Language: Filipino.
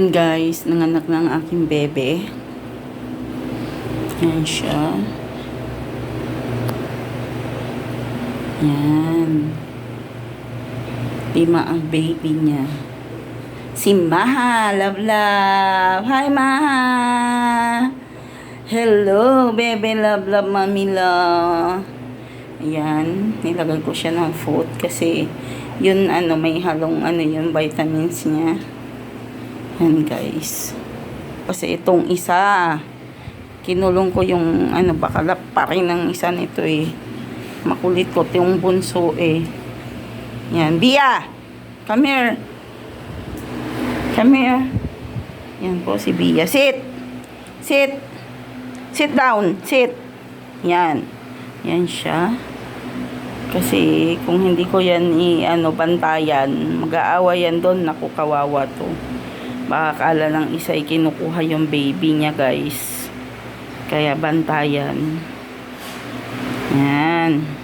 Yan guys, nanganak na ang aking bebe. Yan siya. Yan. Lima ang baby niya. Si Maha, love love. Hi Maha. Hello, bebe love love mamila. Ayan, nilagay ko siya ng food kasi yun ano, may halong ano yun, vitamins niya. Yan guys. Kasi itong isa, kinulong ko yung ano, baka pa rin ng isa nito eh. Makulit ko yung bunso eh. Yan. Bia! Come here. Come here. Yan po si Bia. Sit! Sit! Sit down. Sit. Yan. Yan siya. Kasi kung hindi ko yan i ano bantayan, mag-aawa yan doon, naku kawawa to. Baka akala ng isa ay kinukuha yung baby niya, guys. Kaya bantayan. Yan.